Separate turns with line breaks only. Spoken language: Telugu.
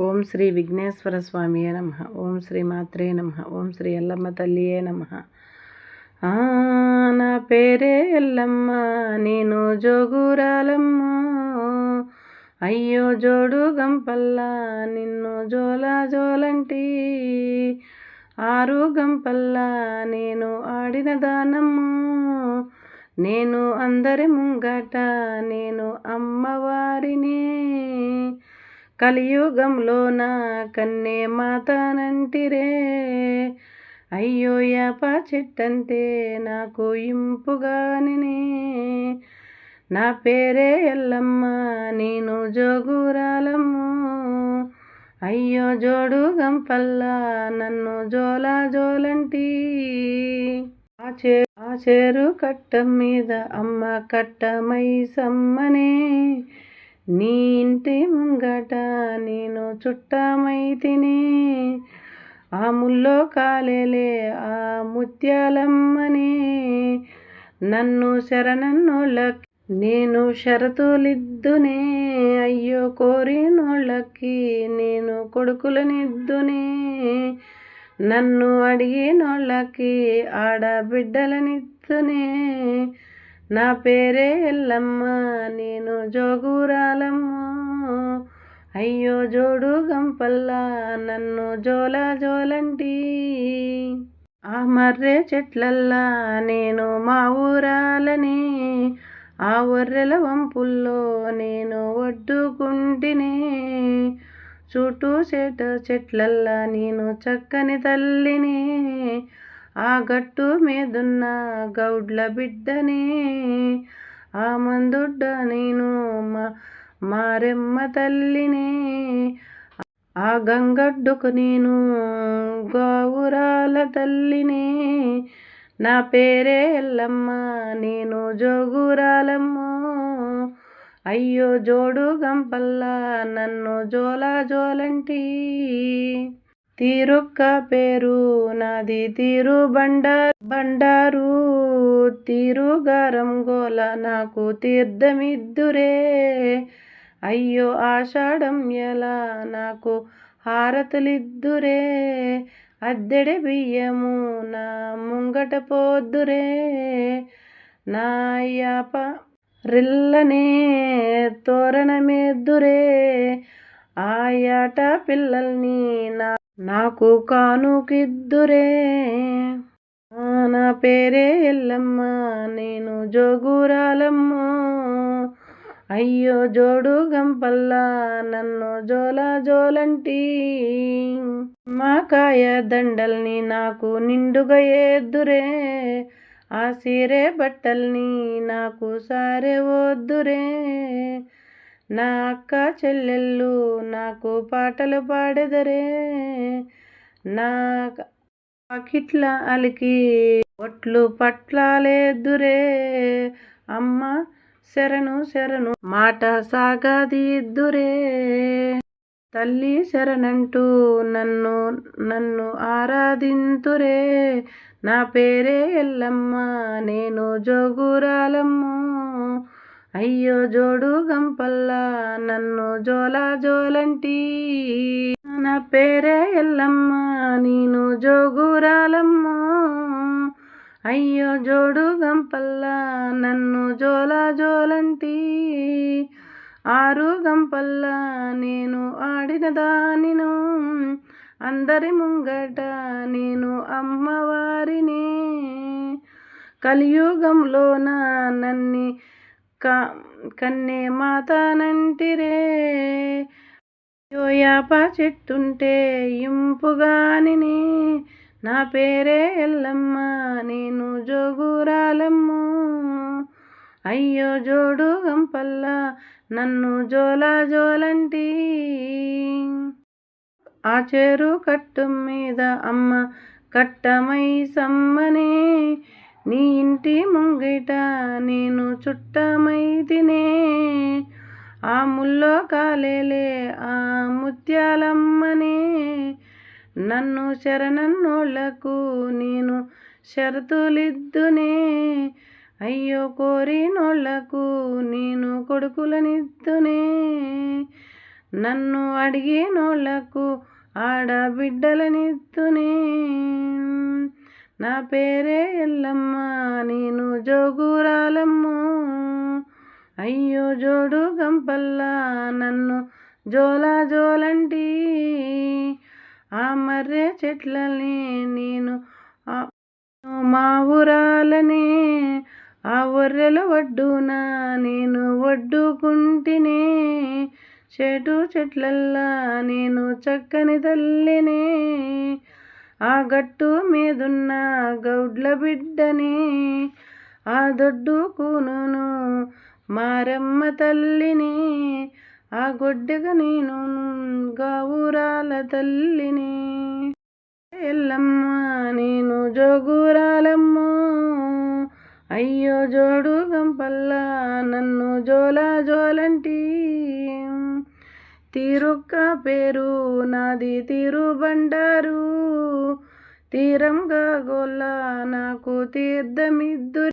ఓం శ్రీ విఘ్నేశ్వర స్వామియే నమ. ఓం శ్రీ మాత్రే నమ. ఓం శ్రీ ఎల్లమ్మ తల్లియే నమ. నా పేరే ఎల్లమ్మ నేను జోగురాలమ్మ. అయ్యో జోడు గంపల్లా నిన్ను జోలా జోలంటి. ఆరు గంపల్లా నేను ఆడిన దానమ్మ. నేను అందరి ముంగట నేను అమ్మవారిని. కలియుగంలోన కన్నే మాతానంటిరే. అయ్యో యాపా చెట్టంటే నాకు ఇంపుగానే నా పేరే ఎల్లమ్మ నేను జోగురాలమ్ము. అయ్యో జోడు గంపల్లా నన్ను జోలా జోలంటి. ఆ చే ఆ చేరు కట్ట మీద అమ్మ కట్టమై సమ్మనే. నీ ఇంటి ముంగట నేను చుట్టమైతిని. ఆ ముల్లో కాలేలే ఆ ముత్యాలమ్మని. నన్ను శరణన్నోళ్ళ నేను షరతులిద్దునే. అయ్యో కోరినోళ్ళకి నేను కొడుకులనిద్దునే. నన్ను అడిగినోళ్ళకి ఆడబిడ్డలనిద్దునే. నా పేరే ఎల్లమ్మ నేను జోగురాలమ్మ. అయ్యో జోడు గంపల్లా నన్ను జోల జోలంటి. ఆ మర్రె చెట్లల్లా నేను మా ఊరాలని. ఆ ఒర్రెల వంపుల్లో నేను ఒడ్డుకుంటినే. చుట్టూ చెట్టు చెట్లల్లా నేను చక్కని తల్లిని. ఆ గట్టు మీదున్న గౌడ్ల బిడ్డనే ఆ మందుడ్డ నేను మారెమ్మ తల్లినే. ఆ గంగడ్డుకు నేను గోవురాల తల్లినే. నా పేరే ఎల్లమ్మ నేను జోగురాలమ్మో. అయ్యో జోడు గంపల్లా నన్ను జోలా జోలంటీ తిరుక్క పేరు నాది తీరు బండారు బండారు తీరుగారం గోల నాకు తీర్థమిద్దురే. అయ్యో ఆషాఢం ఎలా నాకు హారతులిద్దురే. అద్దెడ బియ్యము నా ముంగట పోద్దురే. నాయప రిల్లనే తోరణమేద్దురే. ఆయాట పిల్లల్ని నా నాకు కానుకిద్దురే. నా పేరే ఎల్లమ్మ నేను జోగురాలమ్మ. అయ్యో జోడు గంపల్లా నన్ను జోల జోలంటి. మాకాయ దండల్ని నాకు నిండుగా ఎద్దురే ఆ సీరే బట్టల్ని నాకు సారే వద్దురే. నా అక్క చెల్లెళ్ళు నాకు పాటలు పాడెదరే. నా పాకిట్ల అలికి ఒట్లు పట్లాలేదురే అమ్మ శరణు శరణు మాట సాగదిద్దురే. తల్లి శరణంటూ నన్ను నన్ను ఆరాధింతురే. నా పేరే ఎల్లమ్మ నేను జోగురాలమ్మ. అయ్యో జోడు గంపల్లా నన్ను జోలా జోలంటి. నా పేరే ఎల్లమ్మ నేను జోగురాలమ్మ అయ్యో జోడు గంపల్లా నన్ను జోలా జోలంటి. ఆరు గంపల్లా నేను ఆడిన దానిను. అందరి ముంగట నేను అమ్మవారిని. కలియుగంలోన నన్ని కా కన్నే మాతానంటిరే. యోయాప చెట్టుంటే ఇంపుగాని నా పేరే ఎల్లమ్మ నేను జోగురాలమ్మ. అయ్యో జోడు గంపల్ల నన్ను జోలా జోలంటి. ఆ చెరు కట్టు మీద అమ్మ కట్టమై సమ్మనే. నీ ఇంటి ముంగిట నేను చుట్టమై తినే ఆ ముల్లో కాలేలే ఆ ముత్యాలమ్మనే. నన్ను శరణన్నోళ్ళకు నేను షరతులిద్దునే. అయ్యో కోరినోళ్ళకు నేను కొడుకులనిద్దునే. నన్ను అడిగినోళ్ళకు ఆడబిడ్డలనిద్దునే. నా పేరే ఎల్లమ్మ నేను జోగురాలమ్ము. అయ్యో జోడు గంపల్లా నన్ను జోలా జోలంటి. ఆ మర్రె చెట్లని నేను మా ఊరాలనే. ఆ ఒర్రెల ఒడ్డున నేను ఒడ్డుకుంటినే చెటు చెట్లల్లా నేను చక్కని తల్లినే. ఆ గట్టు మీదున్న గౌడ్ల బిడ్డనే ఆ దొడ్డు కూనును మారమ్మ తల్లిని ఆ గొడ్డెగ నేను గావురాల తల్లిని. ఎల్లమ్మ నేను జోగురాలమ్మ అయ్యో జోడు గంపల్లా నన్ను జోలా జోలంటీ తిరుక్క పేరు నాది తిరుబండారు. తీరంగా గొల్ల నాకు తీర్థమిద్దు